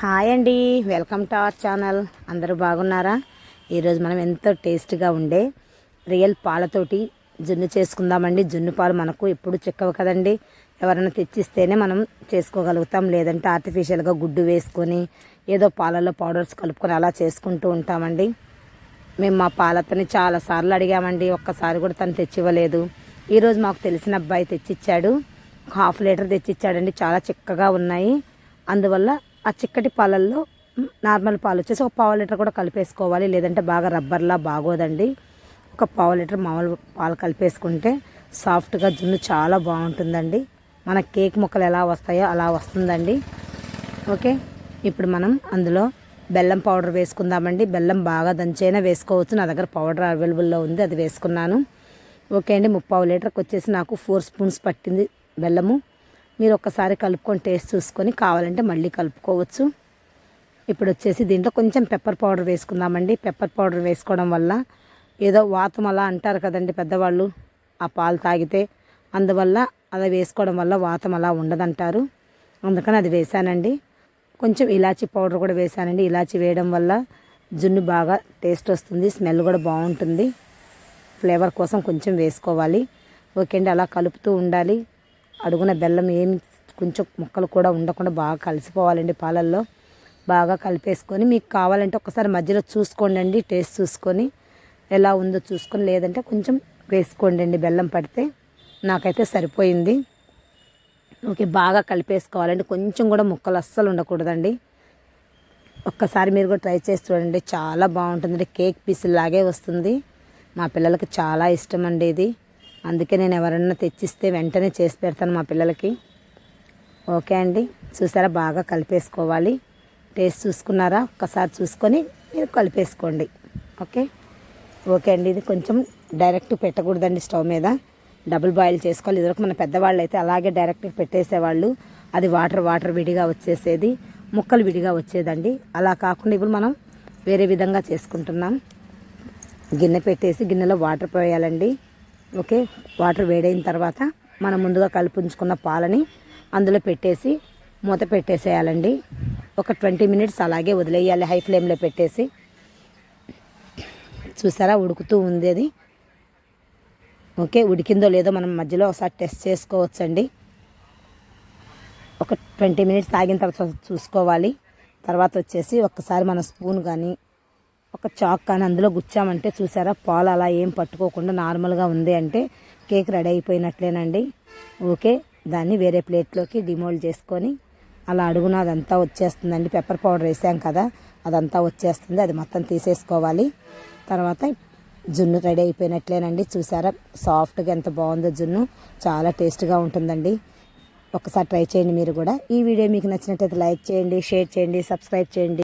Hi అండి. Welcome to our channel. అందరూ బాగున్నారా? ఈరోజు మనం ఎంతో టేస్ట్గా ఉండే రియల్ పాలతోటి జున్ను చేసుకుందామండి. జున్ను పాలు మనకు ఎప్పుడు చిక్కవు కదండి. ఎవరైనా తెచ్చిస్తేనే మనం చేసుకోగలుగుతాం. లేదంటే ఆర్టిఫిషియల్గా గుడ్డు వేసుకొని ఏదో పాలలో పౌడర్స్ కలుపుకొని అలా చేసుకుంటూ ఉంటామండి. మేము మా పాలతని చాలాసార్లు అడిగామండి. ఒక్కసారి కూడా తను తెచ్చివ్వలేదు. ఈరోజు మాకు తెలిసిన అబ్బాయి తెచ్చిచ్చాడు. హాఫ్ లీటర్ తెచ్చిచ్చాడండి. చాలా చిక్కగా ఉన్నాయి. అందువల్ల ఆ చిక్కటి పాలల్లో నార్మల్ పాలు వచ్చేసి ఒక పావు లీటర్ కూడా కలిపేసుకోవాలి. లేదంటే బాగా రబ్బర్లా బాగోదండి. ఒక పావు లీటర్ మామూలు పాలు కలిపేసుకుంటే సాఫ్ట్గా జున్ను చాలా బాగుంటుందండి. మన కేక్ ముక్కలు ఎలా వస్తాయో అలా వస్తుందండి. ఓకే? ఇప్పుడు మనం అందులో బెల్లం పౌడర్ వేసుకుందామండి. బెల్లం బాగా దంచైనా వేసుకోవచ్చు. నా దగ్గర పౌడర్ అవైలబుల్లో ఉంది అది వేసుకున్నాను. ఓకే అండి ముప్పావు లీటర్కి వచ్చేసి నాకు ఫోర్ స్పూన్స్ పట్టింది బెల్లము. మీరు ఒక్కసారి కలుపుకొని టేస్ట్ చూసుకొని కావాలంటే మళ్ళీ కలుపుకోవచ్చు. ఇప్పుడు వచ్చేసి దీంట్లో కొంచెం పెప్పర్ పౌడర్ వేసుకుందామండి. పెప్పర్ పౌడర్ వేసుకోవడం వల్ల ఏదో వాతం అలా అంటారు కదండి పెద్దవాళ్ళు ఆ పాలు తాగితే. అందువల్ల అది వేసుకోవడం వల్ల వాతం అలా ఉండదంటారు. అందుకని అది వేసానండి. కొంచెం ఇలాచీ పౌడర్ కూడా వేసానండి. ఇలాచీ వేయడం వల్ల జున్ను బాగా టేస్ట్ వస్తుంది స్మెల్ కూడా బాగుంటుంది. ఫ్లేవర్ కోసం కొంచెం వేసుకోవాలి. ఓకే అండి అలా కలుపుతూ ఉండాలి. అడుగున బెల్లం ఏమి కొంచెం ముక్కలు కూడా ఉండకుండా బాగా కలిసిపోవాలండి పాలల్లో. బాగా కలిపేసుకొని మీకు కావాలంటే ఒకసారి మధ్యలో చూసుకోండి అండి టేస్ట్ చూసుకొని ఎలా ఉందో చూసుకొని లేదంటే కొంచెం వేసుకోండి అండి బెల్లం పడితే. నాకైతే సరిపోయింది. ఓకే బాగా కలిపేసుకోవాలండి. కొంచెం కూడా ముక్కలు అస్సలు ఉండకూడదండి. ఒక్కసారి మీరు కూడా ట్రై చేసి చూడండి. చాలా బాగుంటుంది కేక్ పీస్ లాగే వస్తుంది. మా పిల్లలకి చాలా ఇష్టం అండి ఇది. అందుకే నేను ఎవరన్నా తెచ్చిస్తే వెంటనే చేసి పెడతాను మా పిల్లలకి. ఓకే అండి. చూసారా? బాగా కలిపేసుకోవాలి. టేస్ట్ చూసుకున్నారా? ఒక్కసారి చూసుకొని మీరు కలిపేసుకోండి. ఓకే? ఓకే అండి. ఇది కొంచెం డైరెక్ట్ పెట్టకూడదండి స్టవ్ మీద. డబుల్ బాయిల్ చేసుకోవాలి. ఇదివరకు మన పెద్దవాళ్ళు అయితే అలాగే డైరెక్ట్గా పెట్టేసేవాళ్ళు. అది వాటర్ వాటర్ విడిగా వచ్చేసేది. ముక్కలు విడిగా వచ్చేదండి. అలా కాకుండా ఇప్పుడు మనం వేరే విధంగా చేసుకుంటున్నాం. గిన్నె పెట్టేసి గిన్నెలో వాటర్ పోయాలండి. ఓకే వాటర్ వేడైన తర్వాత మనం ముందుగా కలిపి ఉంచుకున్న పాలని అందులో పెట్టేసి మూత పెట్టేసేయాలండి. ఒక ట్వంటీ మినిట్స్ అలాగే వదిలేయాలి హై ఫ్లేమ్లో పెట్టేసి. చూసారా ఉడుకుతూ ఉంది అది. ఓకే ఉడికిందో లేదో మనం మధ్యలో ఒకసారి టెస్ట్ చేసుకోవచ్చండి. ఒక ట్వంటీ మినిట్స్ ఆగిన తర్వాత చూసుకోవాలి. తర్వాత వచ్చేసి ఒక్కసారి మన స్పూన్ కానీ ఒక చాక్ కానీ అందులో గుచ్చామంటే చూసారా? పాలు అలా ఏం పట్టుకోకుండా నార్మల్గా ఉంది అంటే కేక్ రెడీ అయిపోయినట్లేనండి. ఓకే దాన్ని వేరే ప్లేట్లోకి డిమోల్డ్ చేసుకొని అలా అడుగున అదంతా వచ్చేస్తుందండి. పెప్పర్ పౌడర్ వేసాం కదా అదంతా వచ్చేస్తుంది. అది మొత్తం తీసేసుకోవాలి. తర్వాత జున్ను రెడీ అయిపోయినట్లేనండి. చూసారా? సాఫ్ట్గా ఎంత బాగుందో జున్ను. చాలా టేస్ట్గా ఉంటుందండి. ఒకసారి ట్రై చేయండి మీరు కూడా. ఈ వీడియో మీకు నచ్చినట్టయితే లైక్ చేయండి షేర్ చేయండి సబ్స్క్రైబ్ చేయండి.